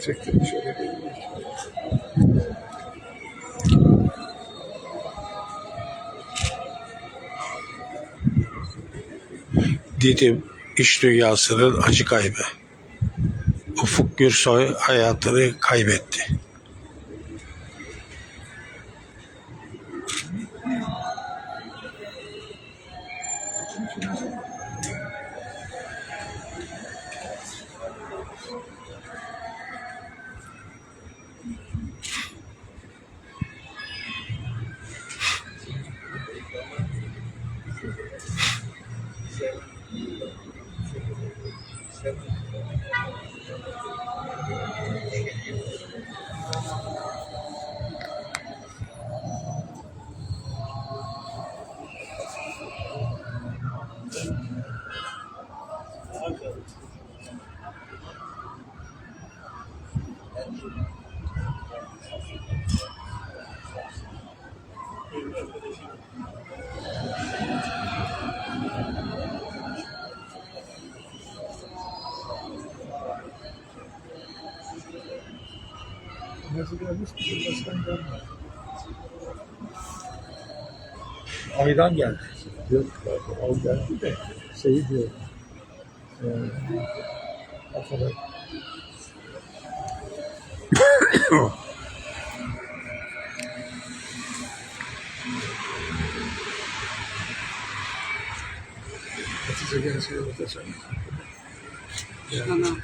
Çektim şöyle. Didim iş dünyasının acı kaybı. Ufuk Gürsoy hayatını kaybetti. Gelmiş ki? Başkan gelmedi. Aydan geldi. Yok, o geldi de şeyi diyor. Ee, Aferin. Hatice gelse orada sen. Başkan Aklı.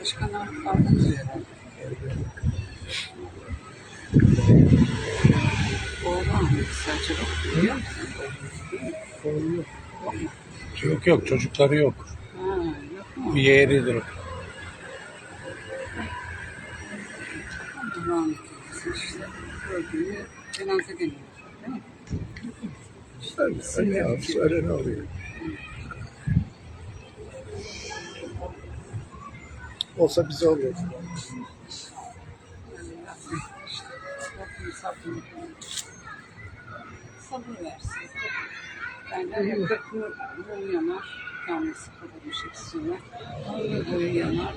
Başkan Aklı. Oğlu Musun? Yok yok çocukları yok. Ha, yok mu? Yeğenidir o. Söyle ne oluyor? Olsa bize olur. Sabrını sabır versin. Benden hep kırkını boyu yanar. Kapatmış ikisine. Ömrü boyu yanar.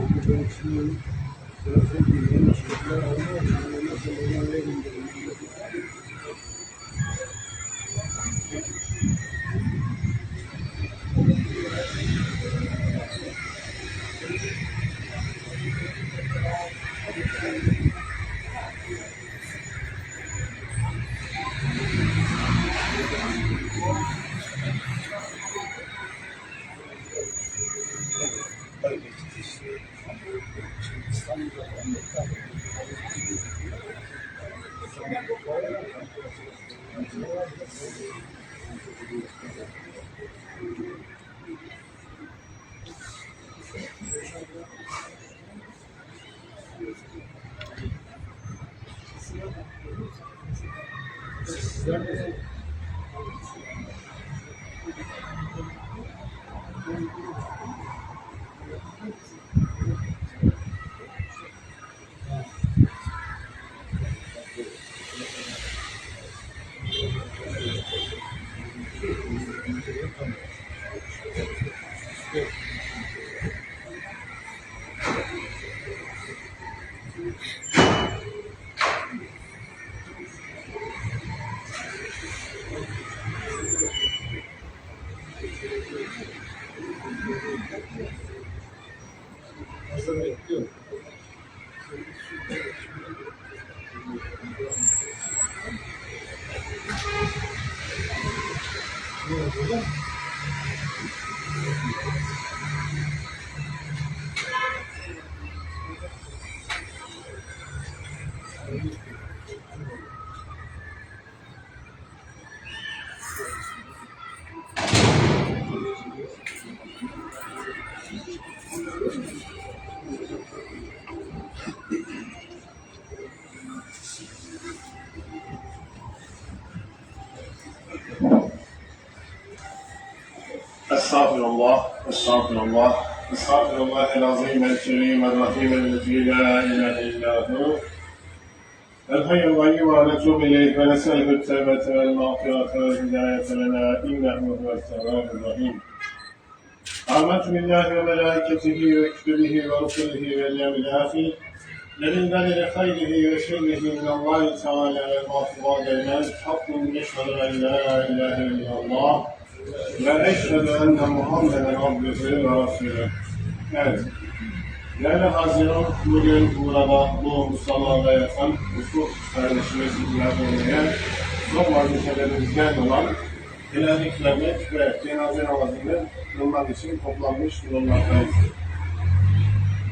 Ben düşünüyorum. Biraz önce yeni şirketler almaya, ondan sonra onlarla ilgili. استغفر الله استغفر الله استغفر الله العظيم الكريم الرحيم الذي لا اله الا هو الحي القيوم ونتوب اليه ونساله التوبه والمغفره والهدايه لنا انه هو التواب الرحيم Amentü billahi ve melâiketihi ve kütübihi ve rusulihi ve yevmil âfî. Lerinden hayrihi ve şerrihi min Allah Teala ve mahfuzat eylem. Hakkın eşhedü en la ilahe illallah ve eşhedü Muhammeden abdühü ve rasulü. Evet. Değerli Haziran, bugün burada bu Mustafa'da yatan Yusuf kardeşimiz İbrahim'e son vazifelerimizden olan iklemek ve cenaze namazını kılmak için toplanmış bulunmaktayız.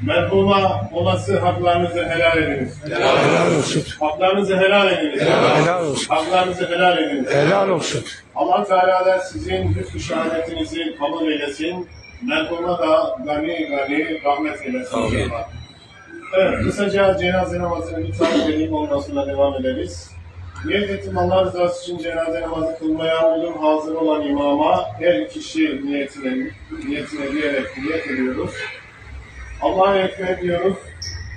Merhuma olası haklarınızı helal ediniz. Helal olsun. Haklarınızı helal ediniz. Helal olsun. Haklarınızı helal ediniz. Helal olsun. Allah Teala sizin hüsnü şehadetinizi kabul eylesin. Merhuma da gani gani rahmet eylesin. inşallah. Evet, kısaca cenaze namazının bir tane benim olmasına devam ederiz. Niyet ettim Allah rızası için cenaze namazı kılmaya uygun hazır olan imama her kişi niyetine, niyetine diyerek niyet ediyoruz. Allah'a ekber diyoruz.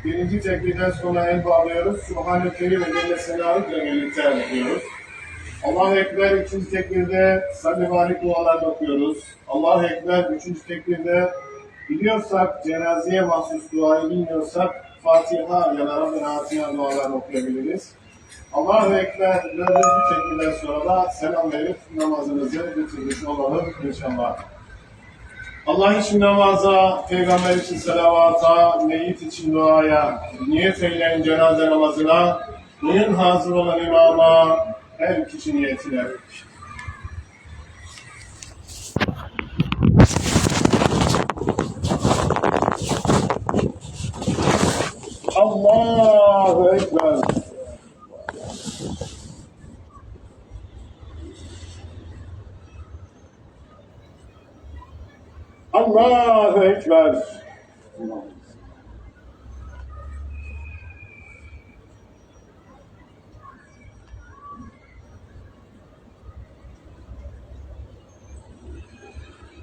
Birinci tekbirden sonra el bağlıyoruz. Subhane-i Kerim ve Celle ile birlikte yapıyoruz. Allahu Ekber ikinci tekbirde salli dualarını okuyoruz. Allahu Ekber üçüncü tekbirde biliyorsak cenazeye mahsus duayı bilmiyorsak Fatiha ya da Rabbena Fatiha dualarını okuyabiliriz. Allahu Ekber dördüncü tekbirden sonra da selam verip namazımızı bitirmiş olalım inşallah. Allah için namaza, Peygamber için salavata, meyit için duaya, niyet eyleyen cenaze namazına, bugün hazır olan imama, her kişi niyetine. Allahu Ekber. Allahu Ekber.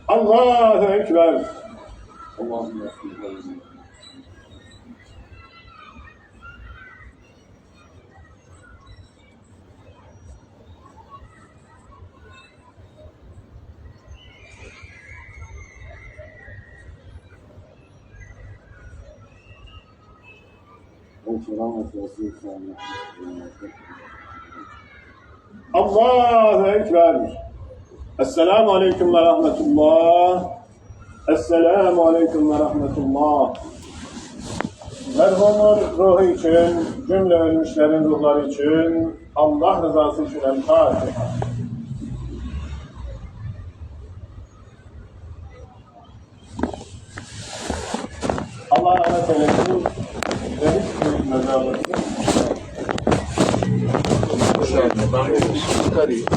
Allahu Ekber. Allahu Ekber. Esselamu Aleyküm ve Rahmetullah. Esselamu Aleyküm ve Rahmetullah. Merhumun ruhu için, cümle ölmüşlerin ruhları için, Allah rızası için El Fatiha. Allah rahmet eylesin. Ve hiç büyük mezarlık.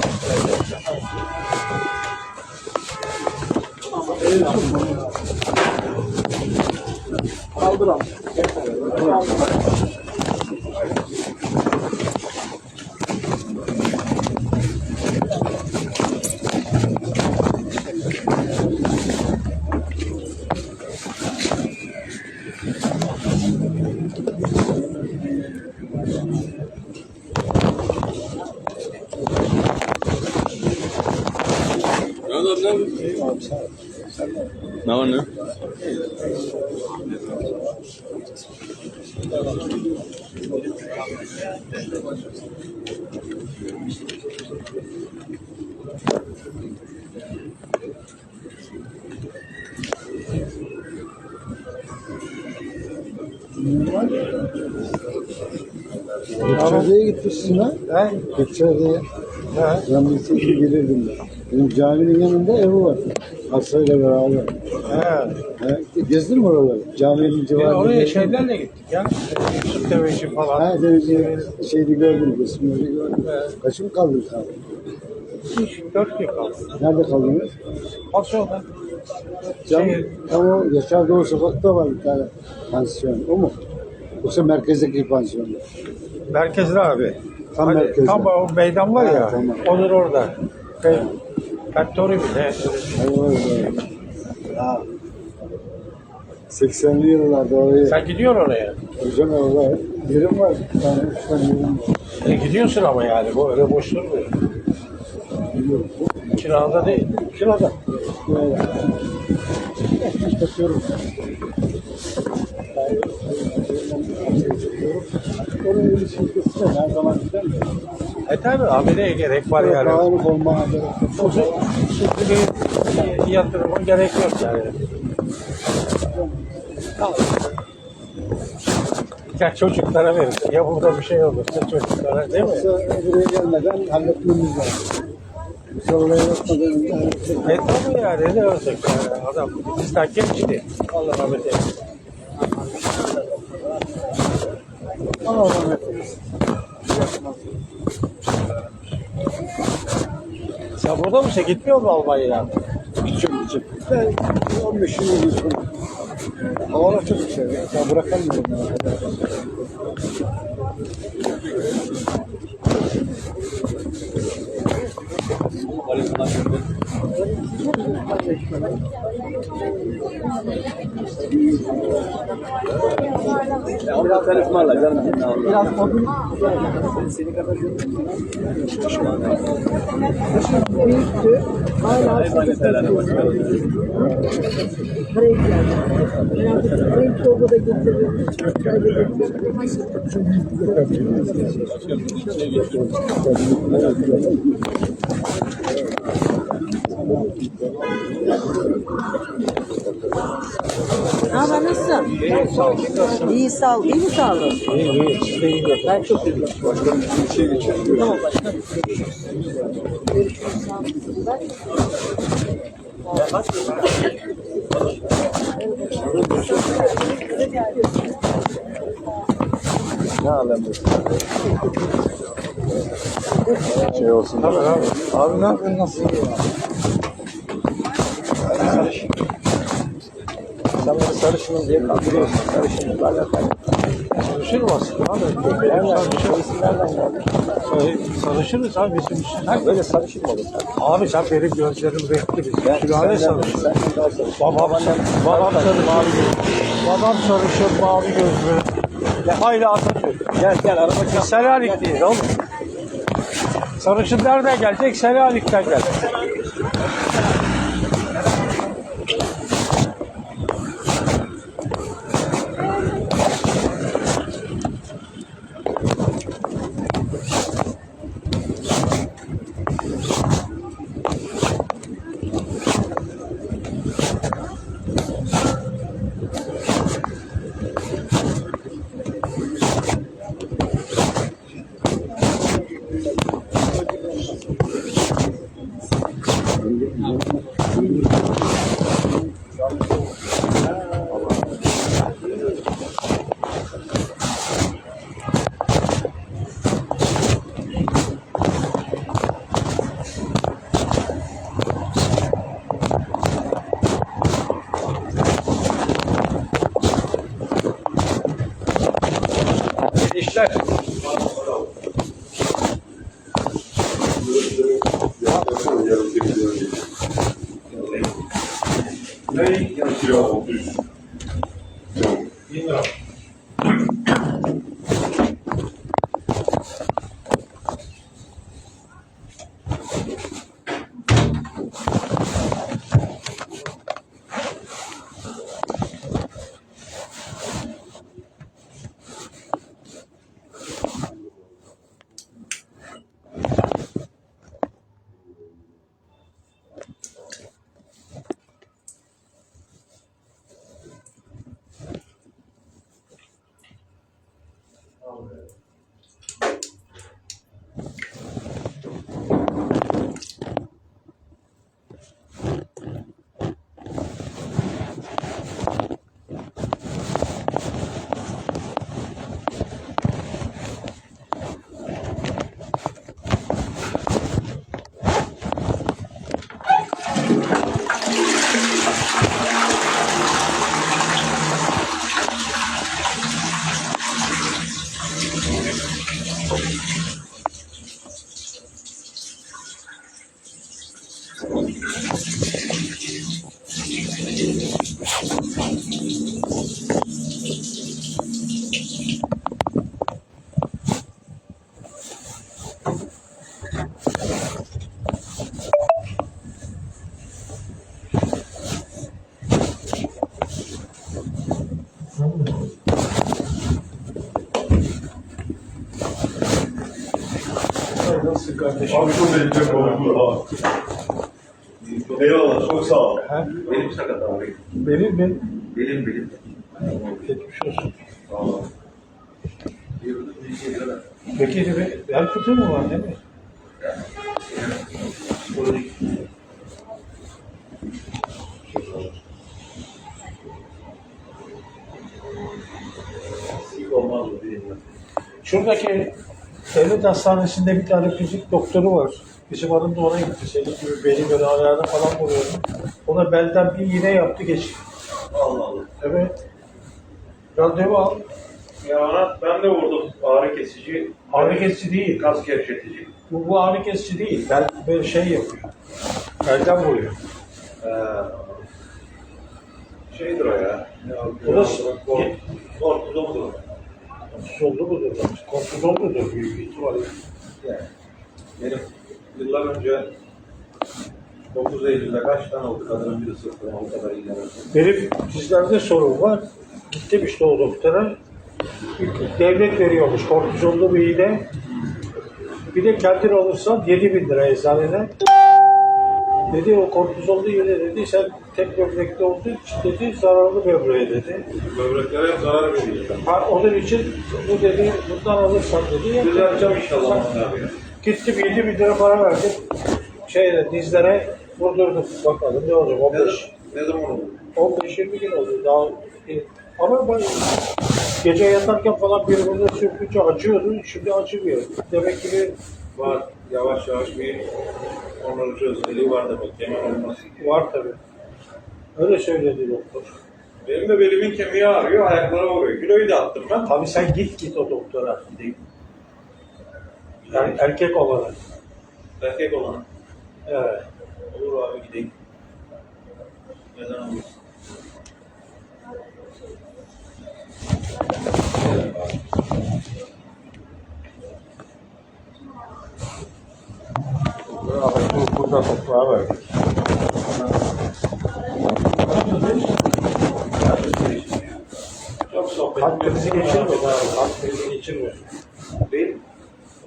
Ne var ne? Geçerliğe gitmişsin ha? He? Geçerliğe. He. Ben bir iki gelirdim ben. Benim caminin yanında evi var. Arsayla beraber. He. Gezdin mi oraları? Caminin E, civarında. oraya şeylerle gittik ya. Yusuf Deveci falan. Ha, derece şeydi gördüm, resimleri gördüm. Kaç gün kaldın abi? Üç, dört gün kaldı. Nerede kaldınız? Pasyonda. Cam, Şey- ama Yaşar Doğu Sokak'ta var bir tane pansiyon. O mu? Yoksa merkezdeki pansiyon mu? Merkezde abi. Tam Hani merkezde. Tam o meydan var ya. tamam. Onun orada. Şey, Factory mi ne? Hayır. Ha. 80'li yıllarda oraya. Sen gidiyorsun oraya. Hocam orada yerim var. Tane, üç tane yerim var. E, gidiyorsun ama yani. Bu öyle boş durmuyor. Biliyorum. Kirada değil. Kirada. Ekmek satıyorum. Onun de her zaman mi? E tabi abi neye gerek var yani. Dağınık olmaya gerek yok. Bir yatırımın gerek yok yani. Ya çocuklara verirsin. Ya burada bir şey olursa çocuklara değil mi? Yoksa buraya gelmeden halletmemiz lazım. E tabi yani ne olacak yani adam. Bizden gençti. Allah rahmet eylesin. Sen burada mısın? Gitmiyor mu Almanya'ya? Küçük küçük. Ben 15 yıl. Havalar çok güzel. Ya bırakamıyorum. Ya. Allah sen ısmarla canım. Biraz odun büyüktü. Hala Buraya geldi. Herhalde çoğu da getirir. Şöyle getirir. Haber nasılsın? İyi, sağ ol. İyi sağ ol. İyi mi sağlığın? İyi, iyi. Siz de iyi. Ben çok iyiyim. Tamam başkanım. ne alemde. Şey olsun. Tabii abi. Abi ne yapıyorsun? Nasıl? Sarışınım diye kandırıyorsun. Sarışınımla alakalı. Abi, benim sarışır. Sarışırız abi bizim için. Ha, böyle sarışın mı olur? Abi sen benim gözlerim renkli biz. Sülale sarışır. Babam, babam sarışır. Mavi gözlü. Babam sarışır mavi gözlü. Hala Atatürk. Gel gel araba Biz Selanikliyiz oğlum. Sarışın nereden gelecek? Selanik'ten gelecek. session. Kardeşim? Çok eline oldu. Eyvallah çok sağ ol. Ha? Benim sakat abi. Benim mi? Benim benim. Geçmiş olsun. Sağ ol. Peki bel fıtığı mı var değil mi? Şuradaki devlet hastanesinde bir tane fizik doktoru var. Bizim hanım da ona gitti. Senin gibi beni böyle ayağına falan vuruyordu. Ona belden bir iğne yaptı geçti. Allah Allah. Evet. Randevu al. Ya ana ben de vurdum ağrı kesici. Ağrı kesici değil. Kas gevşetici. Bu, bu ağrı kesici değil. Bel böyle şey yapıyor. Belden vuruyor. Ee, şeydir o ya. ya O da- Kortizon mudur? Soldu mudur? Kortizon mudur büyük ihtimalle? Yani. Benim yıllar önce 9 Eylül'de kaç tane oldu kadının biri sırtına o kadar ilerledim. Benim dizlerde sorun var. Gittim işte o doktora. Devlet veriyormuş kortizonlu bir iğne. Bir de kendin alırsan 7 bin lira eczanede. Dedi o kortizonlu iğne dedi sen tek böbrekte olduğu için dedi zararlı böbreğe dedi. Böbreklere hep zarar veriyor. Ha, onun için bu dedi bundan alırsan dedi. Düzelteceğim inşallah Mahmut abi. ya. Gittim 7 bin lira para verdim. Şeyde dizlere vurdurdum. Bakalım ne olacak Ne, 15. ne zaman oldu? 15-20 gün oldu daha. Ama ben gece yatarken falan birbirine sürtünce acıyordu. Şimdi acımıyor. Demek ki bir Var. Yavaş yavaş bir onarıcı özelliği var demek. Hemen olmaz. var tabii. Öyle söyledi doktor. Benim de belimin kemiği ağrıyor, ayaklara vuruyor. Kiloyu da attım ben. Tabii sen git git o doktora. Yani erkek olarak. Erkek olan. Evet. Olur abi gideyim. Neden olmasın? Abi, burada toprağa verdik. Çok sohbet. Kalp krizi geçirmedi abi. Kalp krizi geçirmedi. Değil.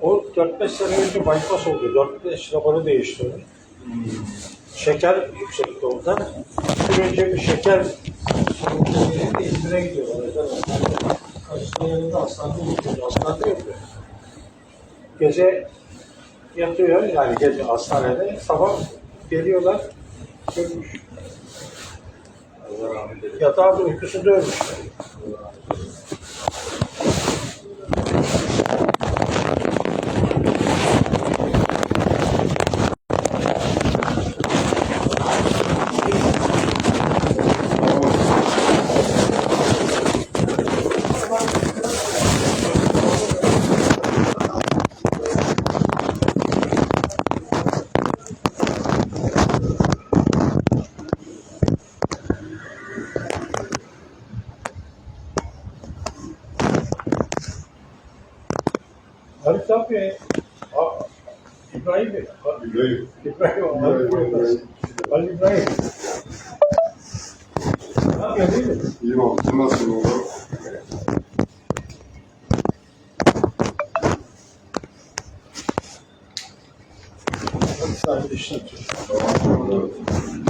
O 4-5 sene önce bypass oldu. 4-5 raporu değiştirdi. Şeker yüksekti ondan. Bir önce bir şeker İzmir'e gidiyorlar. Karşısında yanında hastanede gidiyor. Hastanede yok. Gece yatıyor yani gece hastanede. Sabah geliyorlar. Ölmüş. Allah rahmet eylesin. Ölmüş. Halit abi, İbrahim Bey. İbrahim. İbrahim, Allah korusun. Ali İbrahim. Ne yapıyor değil mi? İyi oldu. Sen nasılsın oğlum? Tamam.